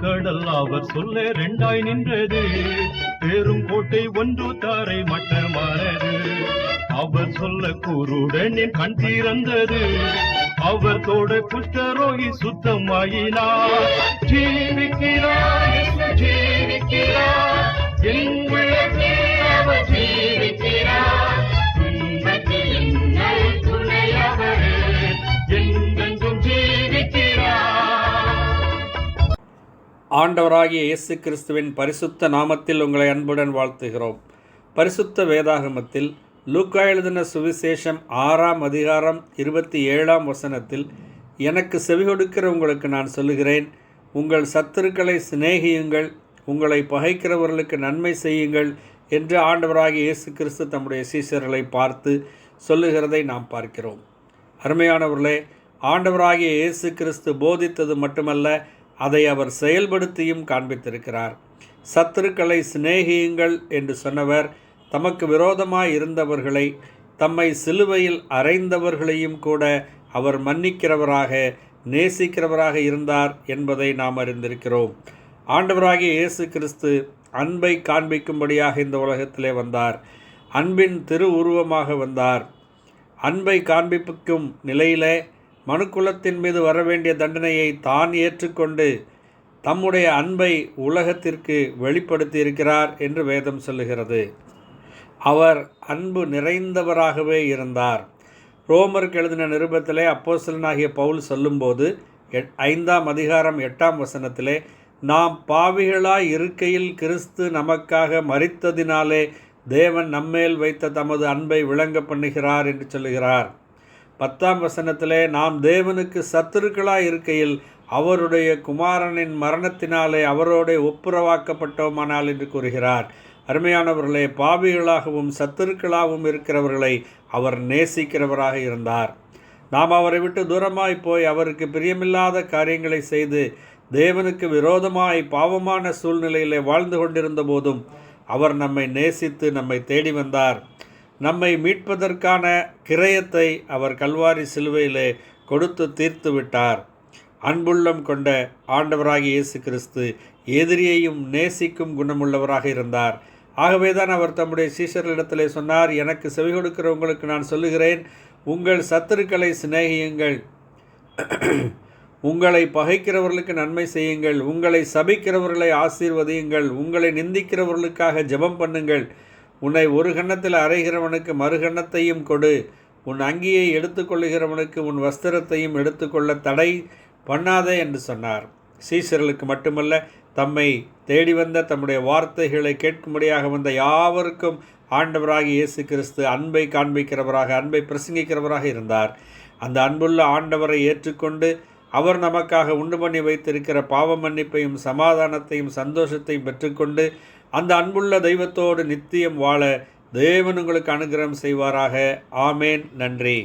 கடல் அவர் சொல்ல ரெண்டாய் நின்றது. பேரும் கோட்டை ஒன்று தாரை மட்டமானது அவர் சொல்ல குருடனின் கண் திறந்தது. அவர் தோட குஷ்டரோகி சுத்தமாயினார். ஜீவிக்கிறார் ஜீவிக்கிறார். என் ஆண்டவராகிய இயேசு கிறிஸ்துவின் பரிசுத்த நாமத்தில் உங்களை அன்புடன் வாழ்த்துகிறோம். பரிசுத்த வேதாகமத்தில் லூக்கா எழுதின சுவிசேஷம் ஆறாம் அதிகாரம் இருபத்தி ஏழாம் வசனத்தில் எனக்கு செவி கொடுக்கிற உங்களுக்கு நான் சொல்லுகிறேன். உங்கள் சத்துருக்களை சிநேகியுங்கள். உங்களை பகைக்கிறவர்களுக்கு நன்மை செய்யுங்கள் என்று ஆண்டவராகிய இயேசு கிறிஸ்து தம்முடைய சீசர்களை பார்த்து சொல்லுகிறதை நாம் பார்க்கிறோம். அருமையானவர்களே ஆண்டவராகிய இயேசு கிறிஸ்து போதித்தது மட்டுமல்ல அதை அவர் செயல்படுத்தியும் காண்பித்திருக்கிறார். சத்துருக்களை சிநேகியுங்கள் என்று சொன்னவர் தமக்கு விரோதமாய் இருந்தவர்களை தம்மை சிலுவையில் அறைந்தவர்களையும் கூட அவர் மன்னிக்கிறவராக நேசிக்கிறவராக இருந்தார் என்பதை நாம் அறிந்திருக்கிறோம். ஆண்டவராகிய இயேசு கிறிஸ்து அன்பை காண்பிக்கும்படியாக இந்த உலகத்திலே வந்தார். அன்பின் திரு உருவமாக வந்தார். அன்பை காண்பிக்கும் நிலையிலே மனுக்குலத்தின் மீது வரவேண்டிய தண்டனையை தான் ஏற்றுக்கொண்டு தம்முடைய அன்பை உலகத்திற்கு வெளிப்படுத்தி இருக்கிறார் என்று வேதம் சொல்லுகிறது. அவர் அன்பு நிறைந்தவராகவே இருந்தார். ரோமருக்கு எழுதின நிருபத்திலே அப்போசலனாகிய பவுல் சொல்லும்போது எட் ஐந்தாம் அதிகாரம் எட்டாம் வசனத்திலே நாம் பாவிகளாய் இருக்கையில் கிறிஸ்து நமக்காக மறித்ததினாலே தேவன் நம்மேல் வைத்த தமது அன்பை விளங்க பண்ணுகிறார் என்று சொல்லுகிறார். பத்தாம் வசனத்திலே நாம் தேவனுக்கு சத்துருக்களாய் இருக்கையில் அவருடைய குமாரனின் மரணத்தினாலே அவரோட ஒப்புரவாக்கப்பட்டோமானால் என்று கூறுகிறார். அருமையானவர்களே பாவிகளாகவும் சத்துருக்களாகவும் இருக்கிறவர்களை அவர் நேசிக்கிறவராக இருந்தார். நாம் அவரை விட்டு தூரமாய் போய் அவருக்கு பிரியமில்லாத காரியங்களை செய்து தேவனுக்கு விரோதமாய் பாவமான சூழ்நிலையிலே வாழ்ந்து கொண்டிருந்த போதும் அவர் நம்மை நேசித்து நம்மை தேடி வந்தார். நம்மை மீட்பதற்கான கிரயத்தை அவர் கல்வாரி சிலுவையிலே கொடுத்து தீர்த்து விட்டார். அன்புள்ளம் கொண்ட ஆண்டவராகிய இயேசு கிறிஸ்து எதிரியையும் நேசிக்கும் குணமுள்ளவராக இருந்தார். ஆகவேதான் அவர் தம்முடைய சீஷர்களிடத்திலே சொன்னார் எனக்கு செவி கொடுக்கிறவங்களுக்கு நான் சொல்லுகிறேன் உங்கள் சத்துருக்களை சிநேகியுங்கள். உங்களை பகைக்கிறவர்களுக்கு நன்மை செய்யுங்கள். உங்களை சபிக்கிறவர்களை ஆசீர்வதியுங்கள். உங்களை நிந்திக்கிறவர்களுக்காக ஜெபம் பண்ணுங்கள். உன்னை ஒரு கன்னத்தில் அறைகிறவனுக்கு மறுகன்னத்தையும் கொடு. உன் அங்கியை எடுத்துக்கொள்ளுகிறவனுக்கு உன் வஸ்திரத்தையும் எடுத்துக்கொள்ள தடை பண்ணாதே என்று சொன்னார். சீசர்களுக்கு மட்டுமல்ல தம்மை தேடி வந்த தம்முடைய வார்த்தைகளை கேட்கும்படியாக வந்த யாவருக்கும் ஆண்டவராக இயேசு கிறிஸ்து அன்பை காண்பிக்கிறவராக அன்பை பிரசங்கிக்கிறவராக இருந்தார். அந்த அன்புள்ள ஆண்டவரை ஏற்றுக்கொண்டு அவர் நமக்காக உண்டு பண்ணி வைத்திருக்கிற பாவ மன்னிப்பையும் சமாதானத்தையும் சந்தோஷத்தையும் பெற்றுக்கொண்டு அந்த அன்புள்ள தெய்வத்தோடு நித்தியம் வாழ தேவன் உங்களுக்கு அனுகிரகம் செய்வாராக. ஆமேன். நன்றி.